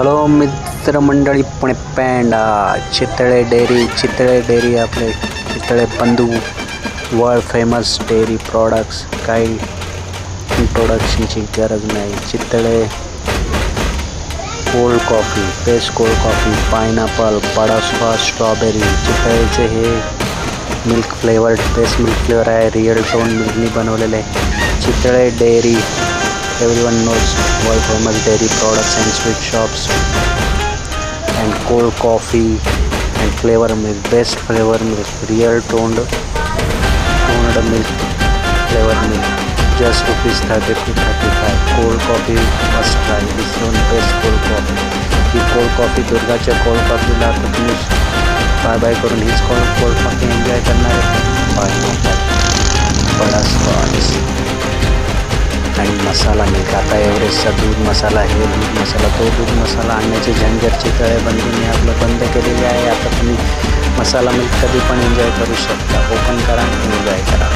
Hello मित्रमंडळी Pune panda Chitale dairy Chitale dairy आपले चितळे बंधू वर्ल्ड फेमस डेअरी प्रॉडक्ट्स काही इंट्रोडक्शनची गरज नाही. Chitale cold coffee paste cold coffee pineapple butterscotch strawberry चितळेचे हे milk flavoured best milk flavour आहे. रिअल टोन मिल्कनी बनवलेले Chitale dairy. everyone knows world famous dairy products and sweet shops and cold coffee and flavor milk best flavor milk real toned toned milk flavor milk just rupees 30 to 35 cold coffee must try this one best cold coffee ही cold coffee दुर्गाच्या cold कॉफीला तुम्ही bye bye करून हीच cold cold coffee enjoy करणार मसाला milk आता एव्हरेस्टचा दूध मसाला हे दूध मसाला. तो दूध मसाला आणण्याची झंझटची तळे मी आपलं बंद केलेली आहे. आता तुम्ही मसाला मिल्क कधी पण एन्जॉय करू शकता. ओपन करा एन्जॉय करा.